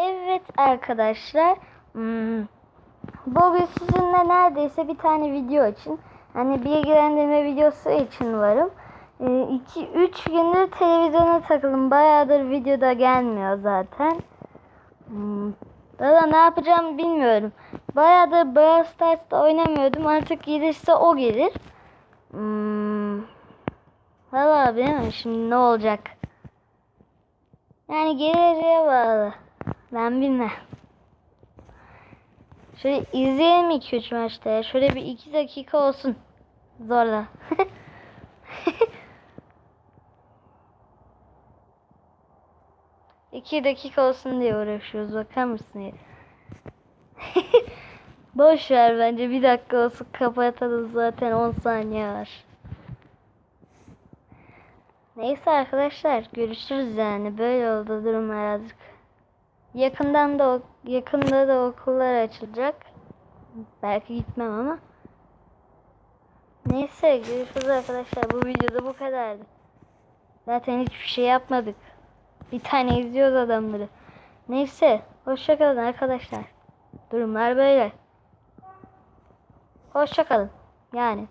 Evet arkadaşlar. hmm, Bugün sizinle neredeyse bir tane video için hani bilgilendirme videosu için varım. 2-3 gündür televizyona takılım. Bayağıdır videoda gelmiyor zaten. Hmm, Valla ne yapacağımı bilmiyorum. Bayağıdır Brawl Stars'ta oynamıyordum. Artık gelirse o gelir. Hmm. Valla bilmiyorum şimdi ne olacak. Yani geleceğe bağlı. Ben bilmem. Şöyle izleyelim 2-3 maçta ya. Şöyle bir 2 dakika olsun. Zorla. İki dakika olsun diye uğraşıyoruz. Bakar mısın ya? Boş ver bence. Bir dakika olsun kapatalım zaten 10 saniye var. Neyse arkadaşlar görüşürüz yani. Böyle oldu durum birazcık. Yakından da yakında da okullar açılacak. Belki gitmem ama. Neyse görüşürüz arkadaşlar. Bu videoda bu kadardı. Zaten hiçbir şey yapmadık. Bir tane izliyoruz adamları. Neyse hoşçakalın arkadaşlar. Durumlar böyle. Hoşçakalın. Yani.